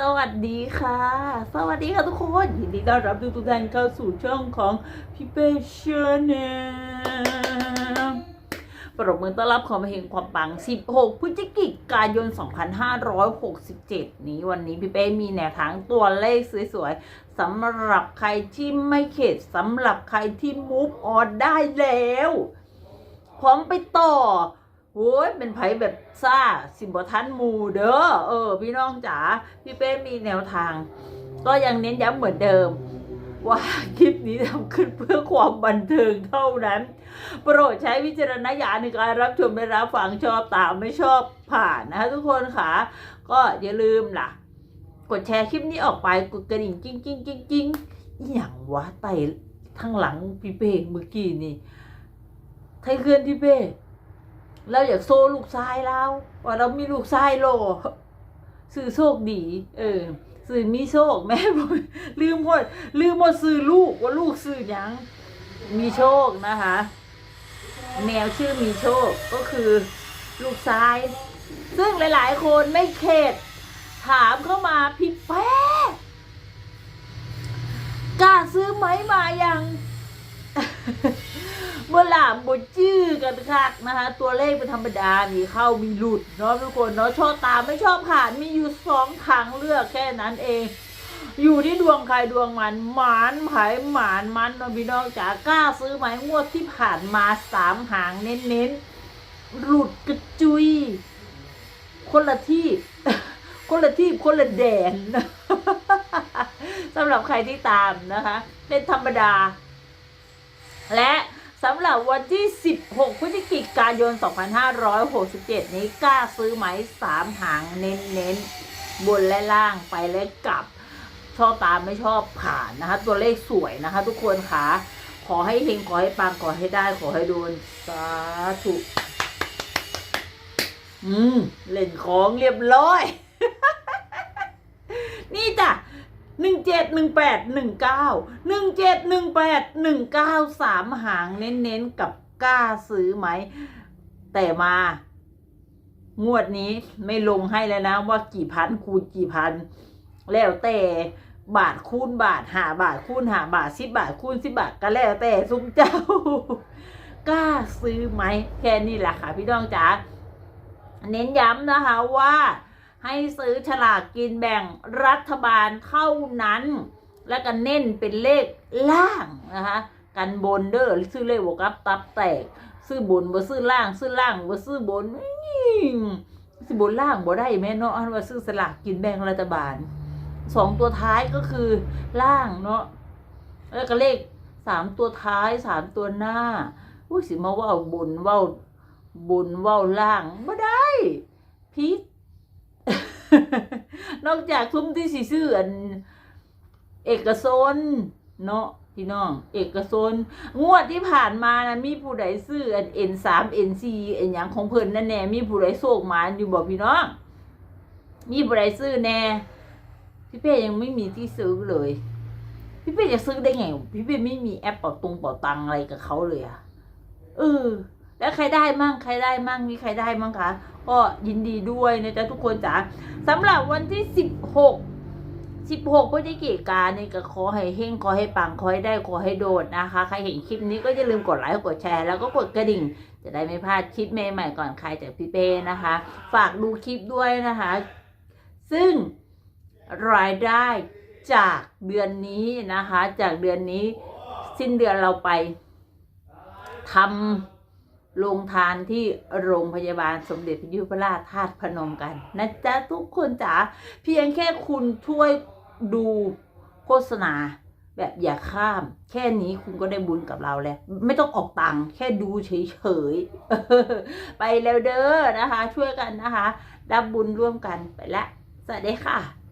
สวัสดีค่ะ สวัสดีค่ะทุกคนยินดีต้อนรับทุกท่านเข้าสู่ช่องของพี่เป้เชนแนปรบมือต้อนรับขอมาเห็นความปัง 16 พฤศจิกายน 2567 นี้วันนี้พี่เป้มีแนวทางตัวเลขสวยๆสำหรับใครที่ไม่เข็ดสำหรับใครที่มูฟออนได้แล้ว พร้อมไปต่อ โอ้ยเป็นไผแบบซ่าสิบทันหมูเด้อเออ พี่น้องจ๋าพี่เป้มีแนวทาง ก็ยังเน้นย้ำเหมือนเดิม ว่าคลิปนี้ทำขึ้นเพื่อความบันเทิงเท่านั้น โปรดใช้วิจารณญาณในการรับชมและรับฟังชอบตามไม่ชอบผ่านนะคะทุกคนค่ะ ก็อย่าลืมล่ะ กดแชร์คลิปนี้ออกไปกดกระดิ่งกิ้งกิ้งกิ้งกิ้งอย่างวะไต่ทั้งหลังพี่เป้เมื่อกี้นี่ไทยเคลื่อนพี่เป้ เราอยากโซ่ลูกชายเราว่าเรามีลูกชายโลสื่อโชคดี เออสื่อมีโชคแม่ลืมหมดลืมหมดสื่อลูกว่าลูกสื่อยังมีโชคนะคะ แมวชื่อมีโชคก็คือลูกชาย ซึ่งหลาย ๆ คนไม่เข็ดถามเข้ามาพี่แป๊ะกล้าซื้อไหมมายัง มื่อหลามบนจื้อกันคักนะคะ ตัวเลขเป็นธรรมดา มีเข้ามีหลุดเนาะทุกคนเนาะชอบตามไม่ชอบผ่านมีอยู่สองทางเลือกแค่นั้นเอง อยู่ที่ดวงใครดวงมันหมานไผ่หมานมันเนาะพี่น้องจ๋ากล้าซื้อไหมงวดที่ผ่านมาสามหางเน้นๆหลุดกระจุย คนละที่ คนละที่คนละแดนสำหรับใครที่ตามนะคะ เป็นธรรมดา และ สำหรับวันที่ 16 พฤศจิกายน 2567 นี้กล้าซื้อไหมสามหางเน้นๆ บนและล่างไปและกลับ ชอบตามไม่ชอบผ่านนะคะ ตัวเลขสวยนะคะ ทุกคนค่ะ ขอให้เฮงขอให้ปังขอให้ได้ขอให้โดนสาธุอืม เล่นของเรียบร้อย นี่จ้ะ หนึ่งเจ็ดหนึ่งแปดหนึ่งเก้าหนึ่งเจ็ดหนึ่งแปดหนึ่งเก้าสามหางเน้นๆกับกล้าซื้อไหม แต่มางวดนี้ไม่ลงให้แล้วนะ ว่ากี่พันคูณกี่พัน แล้วแต่บาทคูณบาทหาบาทคูณหาบาทสิบบาทคูณสิบบาทก็แล้วแต่ซุ้มเจ้ากล้าซื้อไหมแค่นี้แหละค่ะพี่น้องจ๋าเน้นย้ำนะคะว่า ให้ซื้อฉลากกินแบ่งรัฐบาลเท่านั้น และก็เน้นเป็นเลขล่างนะคะกันบนเด้อซื้อเลขบวกับตับแตก ซื้อบนบ่ซื้อล่างซื้อล่างบ่ซื้อบนซื้อบนล่างบ่ได้แม่เนาะอันว่าซื้อสลากกินแบ่งรัฐบาลสองตัวท้ายก็คือล่างเนาะแล้วก็เลขสามตัวท้ายสามตัวหน้าอุ้ยสิมาว่าบนว่าบุญเว้าล่างไม่ได้พิษ นอกจากทุ่มที่สีซื้ออัน เอกโซนเนาะพี่น้อง เอกโซนงวดที่ผ่านมานะมีผู้ใดซื้ออันเอ็นสามเอ็นซีอันอย่างของเพิ่นนั่นแน่มีผู้ใดโศกมาอยู่บอกพี่น้อง มีผู้ใดซื้อแน่พี่เป้ยังไม่มีที่ซื้อเลย พี่เป้จะซื้อได้ไง พี่เป้ไม่มีแอปเป่าตรงเป่าตังอะไรกับเขาเลยอะเออ แล้วใครได้มั่งใครได้มั่งมีใครได้มั่งคะก็ยินดีด้วยนะจ๊ะทุกคนจ๋าสำหรับวันที่สิบหกสิบหกพฤศจิกายนนี่ก็ขอให้เฮงขอให้ปังขอให้ได้ขอให้โดดนะคะ ใครเห็นคลิปนี้ก็อย่าลืมกดไลค์กดแชร์ แล้วก็กดกระดิ่ง จะได้ไม่พลาดคลิปใหม่ๆก่อนใครจากพี่เป้นะคะ ฝากดูคลิปด้วยนะคะ ซึ่งรายได้จากเดือนนี้นะคะ จากเดือนนี้สิ้นเดือนเราไปทำ โรงทานที่โรงพยาบาลสมเด็จพระยุพราชธาตุพนมกันนะจ๊ะทุกคนจ๋าเพียงแค่คุณช่วยดูโฆษณาแบบอย่าข้าม แค่นี้คุณก็ได้บุญกับเราแล้ว ไม่ต้องออกตังค์แค่ดูเฉยๆ ไปแล้วเด้อนะคะ ช่วยกันนะคะ รับบุญร่วมกันไปละสวัสดีค่ะ